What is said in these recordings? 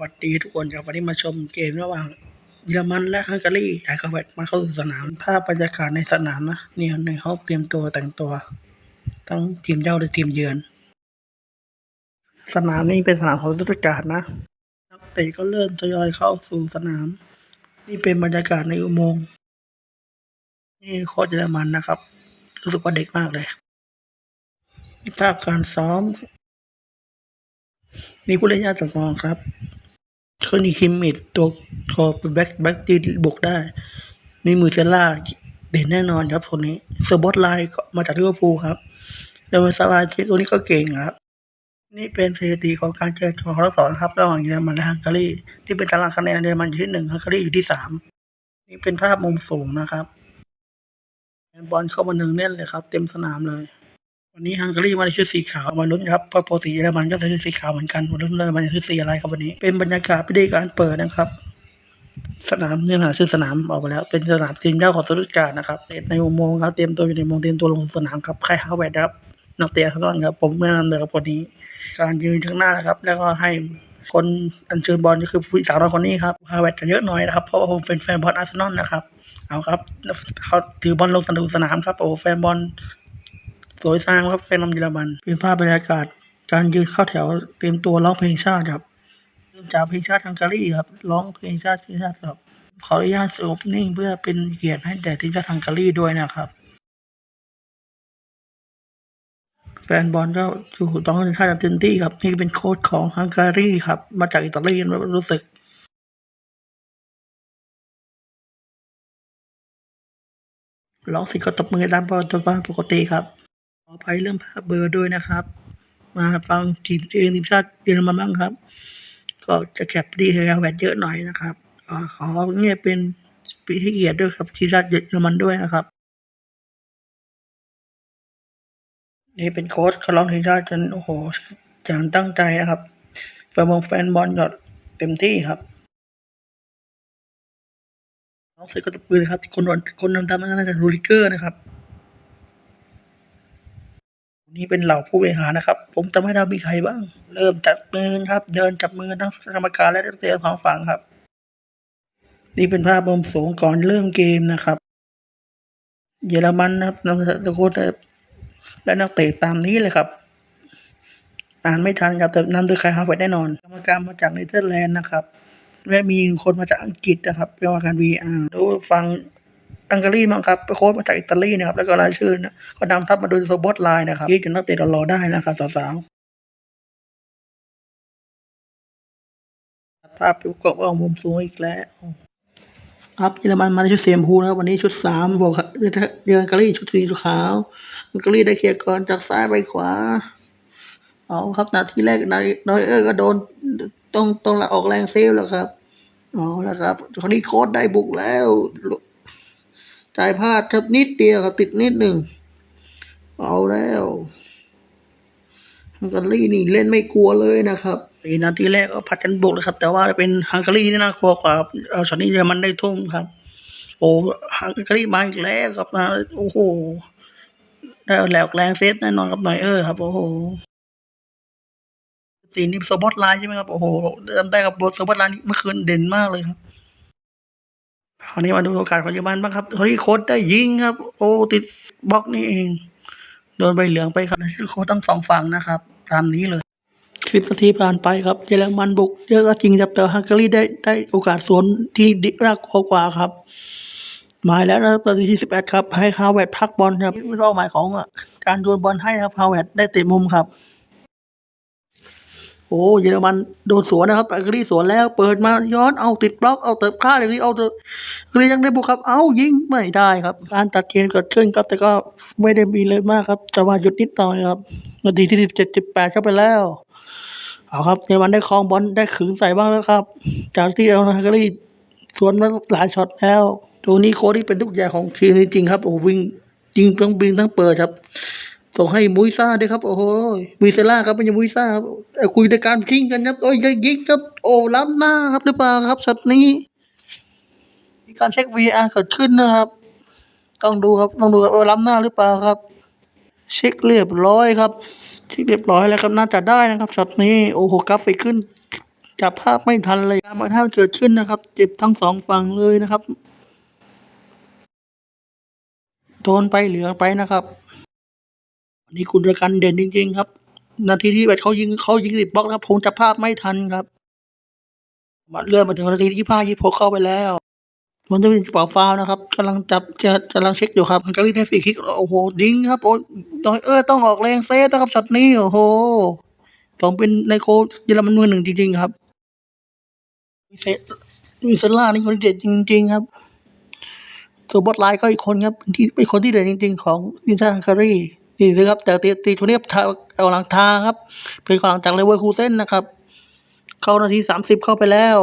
วัสดีทุกคนครับวันนี้มาชมเกมระหว่างเยอรมันและฮังการีไอคาเวตมาเข้าสู่สนาม ภาพบรรยากาศในสนามนะเนี่ยในห้องเตรียมตัวแต่งตัว ทั้งทีมเย้าและทีมเยือน สนามนี้เป็นสนามของฤดูกาลนะนักเตะก็เริ่มทยอยเข้าสู่สนาม นี่เป็นบรรยากาศในอุโมงค์นี่โค้ชเยอรมันนะครับ รู้สึกว่าเด็กมากเลยภาพการซ้อมนี่ผู้เล่นยอดสำรองครับ คนนี้คิมมิดตัวคอเป็นแบ็คแบ็คที่บุกได้ มีมือเซล่าเด่นแน่นอนครับคนนี้เซอร์บอสไลน์ก็มาจากลิเวอร์พูลครับแล้วมือซาลาเจตัวนี้ก็เก่งครับ นี่เป็นสถิติของการเจอของทั้งสองนะครับระหว่างเยอรมันและฮังการีที่เป็นตารางคะแนนเยอรมันอยู่ที่หนึ่งฮังการีอยู่ที่สามนี่เป็นภาพมุมสูงนะครับแฟนบอลเข้ามาหนึ่งแน่นเลยครับ เต็มสนามเลย วันนี้ฮังการีมาในชุดสีขาวมาลุ้นครับเพราะปกติเยอรมันก็ใส่ชุดสีขาวเหมือนกันมาลุ้นเลยมันจะชุดสีอะไรครับวันนี้ เป็นบรรยากาศพิธีการเปิดนะครับ สนามเนื้อหาชื่อสนามออกไปแล้ว เป็นสนามทีมเย้าของสุรุการนะครับในอุโมงค์ครับเตรียมตัวอยู่ในอุโมงค์เตรียมตัวลงสนามครับใครฮาวเวดครับนักเตะทั้งนั้นครับ ผมแนะนำเลยครับคนนี้ การยืนข้างหน้านะครับ แล้วก็ให้คนอัญเชิญบอลก็คือผู้สาวน้อยคนนี้ครับฮาวเวิร์ดจะเยอะหน่อยนะครับเพราะว่าผมเป็นแฟนบอลอาร์เซนอลนะครับเอาครับเขาถือบอลลงสนามครับโอ้แฟนบอล สวยสร้างครับแฟนบอลเยอรมันเป็นภาพบรรยากาศ การยืนเข้าแถวเตรียมตัวร้องเพลงชาติครับเริ่มจากเพลงชาติฮังการีครับร้องเพลงชาติเพลงชาติครับขออนุญาตสรุปนิ่งเพื่อเป็นเกียรติให้แด่ทีมชาติฮังการีด้วยนะครับ แฟนบอลก็อยู่ต้องในท่าจะเต็มที่ครับนี่เป็นโค้ชของฮังการีครับ มาจากอิตาลีรู้สึกร้องเสิก็ตบมือตามปกติครับ ออภัยเรื่องภาพเบอร์ด้วยนะครับ มาฟังทีมเองทีมชาติเยอรมันบ้างครับ ก็จะแคปดีเฮลแวดเยอะหน่อยนะครับขอเนี่ยเป็นปีที่เกียรติด้วยครับทีมชาติเยอรมันด้วยนะครับ นี่เป็นโค้ชเขาร้องทีมชาติจนโอ้โหอย่างตั้งใจนะครับแฟนบอลแฟนบอลก็เต็มที่ครับร้องเสร็จก็ตบมือเลยครับคนคนนำตามนั่นน่าจะรูริเกอร์นะครับ นี่เป็นเหล่าผู้บริหารนะครับ ผมจำไม่ได้มีใครบ้าง เริ่มจับมือครับ เดินจับมือทั้งกรรมการและนักเตะสองฝั่งครับ นี่เป็นภาพมุมสูงก่อนเริ่มเกมนะครับ เยอรมันนะครับนำตะโกนและนักเตะตามนี้เลยครับ อ่านไม่ทันครับแต่นำโดยใครฮาร์วแน่นอน กรรมการมาจากเนเธอร์แลนด์นะครับและมีคนมาจากอังกฤษนะครับกรรมการ VR ดูฟัง อังการีมั้งครับไปโค้ชมาจากอิตาลีนะครับแล้วก็รายชื่อนะก็นำทัพมาโดยโซบอสไลน์นะครับที่จะนักเตะรอได้นะครับสาวๆภาพประกอบเอามุมสูงอีกแล้วครับเยอรมันมาในชุดเสียมพูนะครับวันนี้ชุดสามบวกเดือนการีชุดสีขาวอังการีได้เคลียร์ก่อนจากซ้ายไปขวาเอาครับนาทีแรกนายนอยเออร์ก็โดนต้องต้องออกแรงเซฟแล้วครับเอาแล้วครับคราวนี้โค้ดได้บุกแล้ว จ่ายพลาดครับนิดเดียวครับติดนิดหนึ่ง เอาแล้วฮังการีนี่เล่นไม่กลัวเลยนะครับสี่นาทีแรกก็ผัดกันบุกเลยครับ แต่ว่าเป็นฮังการีนี่น่ากลัวกว่าครับเอาช็อตนี้เยอรมันได้ทุ่มครับ โอ้ฮังการีมาอีกแล้วครับนะโอ้โหได้แหลกแรงเซฟแน่นอนครับหน่อยเออครับโอ้โหสีนี้โซบอสไลน์ใช่ไหมครับโอ้โหจำได้กับบทโซบอสไลน์นี่เมื่อคืนเด่นมากเลยครับ คราวนี้มาดูโอกาสของเยอรมันบ้างครับคราวนี้โค้ดได้ยิงครับ โอ้ติดบล็อกนี่เอง โดนใบเหลืองไปครับชื่อโค้ดทั้งสองฝั่งนะครับ ตามนี้เลยสิบนาทีผ่านไปครับ เยอรมันบุกเยอะก็จริงครับแต่ฮังการีได้ได้โอกาสสวนที่ดิน่ากกว่าครับ หมายแล้วนะครับนาทีที่สิบแปดครับ ให้ฮาเวิร์ดพักบอลครับเป้าหมายของการโยนบอลให้ครับฮาเวิร์ดได้เตะมุมครับ โอ้เยอรมันโดนสวนนะครับอังกฤษสวนแล้วเปิดมาย้อนเอาติดบล็อกเอาเติบค่าเลยนี้เอาเถอะอังกฤษยังได้บุกครับ เอายิงไม่ได้ครับ การตัดเกมเกิดขึ้นครับ แต่ก็ไม่ได้มีเลยมากครับจังหวะหยุดนิดหน่อยครับนาทีที่สิบเจ็ดสิบแปดเข้าไปแล้วเอาครับเยอรมันได้ครองบอลได้ขึงใส่บ้างแล้วครับ จากที่เอาฮังการีสวนมาหลายช็อตแล้วตัวนี้โค้ชที่เป็นทุกอย่างของทีมจริงครับโอ้วิ่งยิงทั้งบินทั้งเปิดครับ ส่งให้มุยซ่าด้วยครับ โอ้โหมุยเซล่าครับไม่ใช่มุยซ่าครับคุยในการคิงกันครับโอ้ยยิงครับโอ้ล้ำหน้าครับหรือเปล่าครับช็อตนี้ มีการเช็ค VR เกิดขึ้นนะครับ ต้องดูครับต้องดูครับว่าล้ำหน้าหรือเปล่าครับ เช็คเรียบร้อยครับเช็คเรียบร้อยแล้วครับน่าจะได้นะครับช็อตนี้โอ้โหกราฟิกขึ้นจับภาพไม่ทันเลยการมาท่าเกิดขึ้นนะครับ เจ็บทั้งสองฝั่งเลยนะครับโดนไปเหลืองไปนะครับ อันนี้คุณระกันเด่นจริง ๆ ครับ นาทีที่แปดเขายิงเขายิงติดบล็อกนะครับผมจับภาพไม่ทันครับมาเลื่อนมาถึงนาทีที่ยี่ห้ายี่หกเข้าไปแล้วมันจะเป็นกระเป๋าฟาวนะครับกำลังจับจะกำลังเช็คอยู่ครับมันก็รีได้ฟรีคิกโอ้โหยิงครับโอ้ดอยเออต้องออกแรงเซฟนะครับช็อตนี้โอ้โหสองเป็นไนโคเยอรมันมือหนึ่งจริง ๆ ครับเซวิเซล่านี่คนเด็ดจริง ๆ ครับตัวบอทไลน์ก็อีกคนครับที่เป็นคนที่เด่นจริง ๆ ของนินจาคารี นี่เลยครับแต่ตีตีตัวนี้เอาหลังทางครับ เป็นกำลังจากเลเวอร์คูเซนนะครับ เข้านาทีสามสิบเข้าไปแล้ว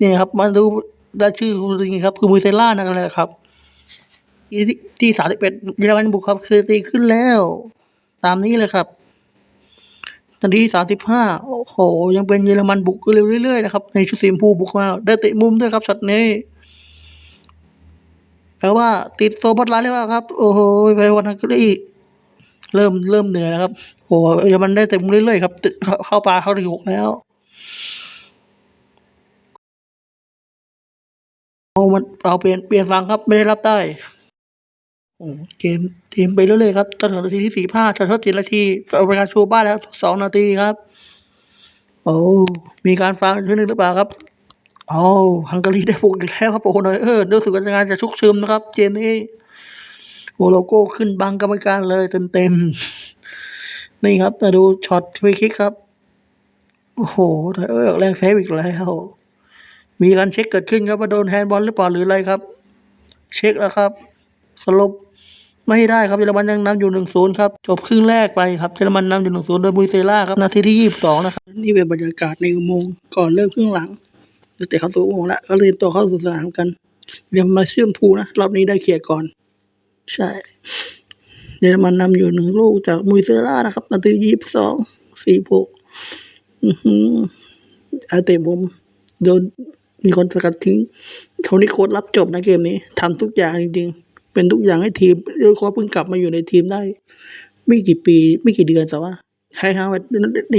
นี่ครับมาดูได้ชื่อจริงครับ คือมูเซล่านั่นแหละครับที่ที่สามสิบเอ็ดเยอรมันบุกครับคือตีขึ้นแล้ว ตามนี้เลยครับนาทีสามสิบห้าโอ้โห ยังเป็นเยอรมันบุกเร็วเรื่อยๆนะครับ ในชุดสีชมพูบุกมา ได้เตะมุมด้วยครับช็อตนี้แปลว่าติดโซบอตไลน์เลยว่าครับ โอ้โหไปวันนั้นก็ได้ เริ่มเริ่มเหนื่อยแล้วครับ โอ้ยมันได้เตะมุมเรื่อยๆครับตึเข้าเข้าปลาเข้าที่หกแล้วเอามันเอาเปลี่ยนเปลี่ยนฟังครับไม่ได้รับได้โอ้เกมเกมไปเรื่อยๆครับจนถึงนาทีที่สี่ห้าจะทดเจ็ดนาทีเอาเวลาชูบ้านแล้วสองนาทีครับ โอ้มีการฟังช่วยนึงหรือเปล่าครับโอ้ฮังการีได้บุกอีกแล้วครับโอ้โหหน่อยเออรู้สึกว่าจะงานจะชุกชุมนะครับเกมนี้ โอโลโก้ขึ้นบังกรรมการเลยเต็มๆ นี่ครับ มาดูช็อตฟรีคิกครับ โอ้โหหน่อยเออแรงเซฟอีกแล้วมีการเช็คเกิดขึ้นครับว่าโดนแฮนด์บอลหรือเปล่าหรืออะไรครับ เช็คแล้วครับ สรุปไม่ได้ครับเยอรมันยังนำอยู่หนึ่งศูนย์ครับจบครึ่งแรกไปครับเยอรมันนำอยู่หนึ่งศูนย์โดยมุยเซล่าครับนาทีที่ยี่สิบสองนะครับนี่เป็นบรรยากาศในอุโมงค์ก่อนเริ่มครึ่งหลังแต่เข้าสู่อุโมงค์แล้วก็เรียนตัวเข้าสู่สนามกันเดี๋ยวมาเชื่อมพูนะรอบนี้ได้เคลียร์ก่อน ใช่ เยอรมันนำอยู่หนึ่งลูกจากมุยเซล่านะครับ นาทียี่สิบสองสี่หกอือหืออาเตะบมโดนมีคนสกัดทิ้งเขานี่โค้ดรับจบนะเกมนี้ทำทุกอย่างจริงๆ เป็นทุกอย่างให้ทีมโดยโค้ดเพิ่งกลับมาอยู่ในทีมได้ ไม่กี่ปี ไม่กี่เดือนแต่ว่าใครฮาวเวิร์ด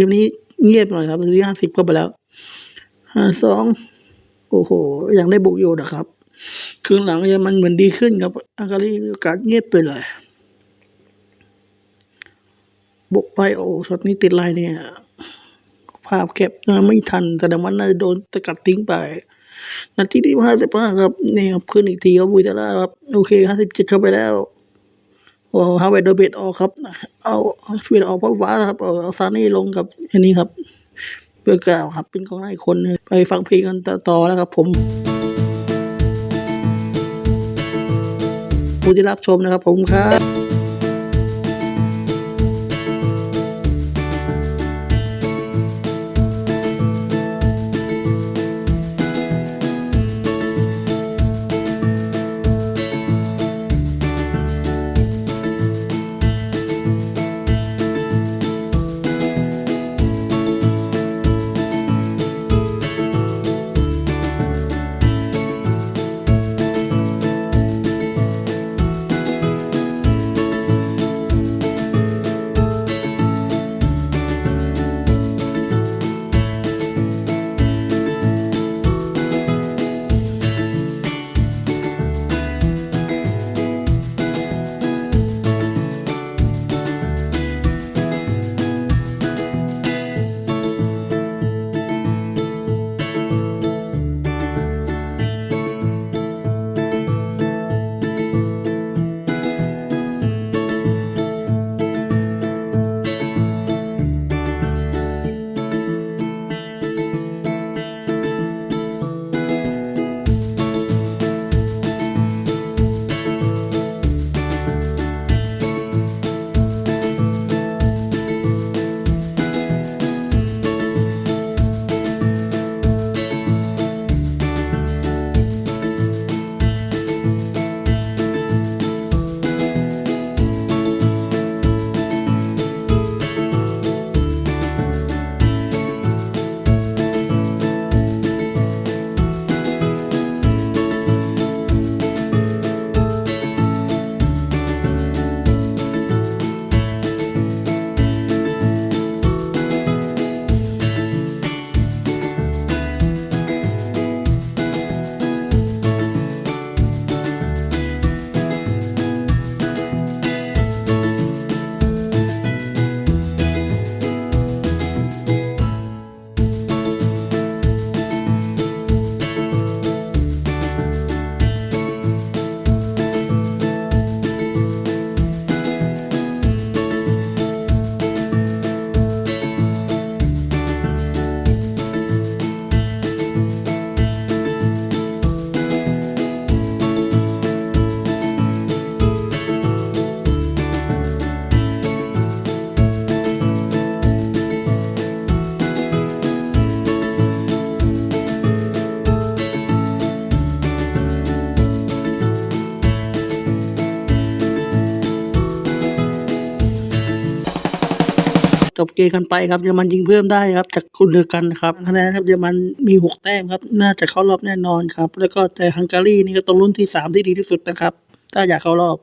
มนี้เงียบหน่อยครับนาทีห้าสิบเข้าไปแล้วห้าสองโอ้โห ยังได้บุกอยู่นะครับ ครึ่งหลังยังมันเหมือนดีขึ้นครับอาการีมีโอกาสเงียบไปเลยบุกไปโอ้ช็อตนี้ติดลายเนี่ย ภาพเก็บมาไม่ทันแต่ดงว่าน่าจะโดนสกัดทิ้งไป นาทีที่ห้าสิบห้าครับนี่ครับขึ้นอีกทีครับบุยตาร่าครับโอเคห้าสิบเจ็ดเข้าไปแล้วโอ้ฮาวเวิร์ดโดนเบดออกครับ เอาเบดออกเพราะว่าครับเอาเอซานี่ลงกับอันนี้ครับ เพื่อกล่าวครับ เป็นกองหน้าอีกคนไปฟังเพลงกันต่อแล้วครับผม ผู้ที่รับชมนะครับผมครับ บเกมกันไปครับเยอรมันยิงเพิ่มได้ครับ จากคุณเดือกันครับคะแนนครับเยอรมันมีหกแต้มครับน่าจะเข้ารอบแน่นอนครับ แล้วก็แต่ฮังการีนี่ก็ต้องรุ่นที่สามที่ดีที่สุดนะครับ ถ้าอยากเข้ารอบ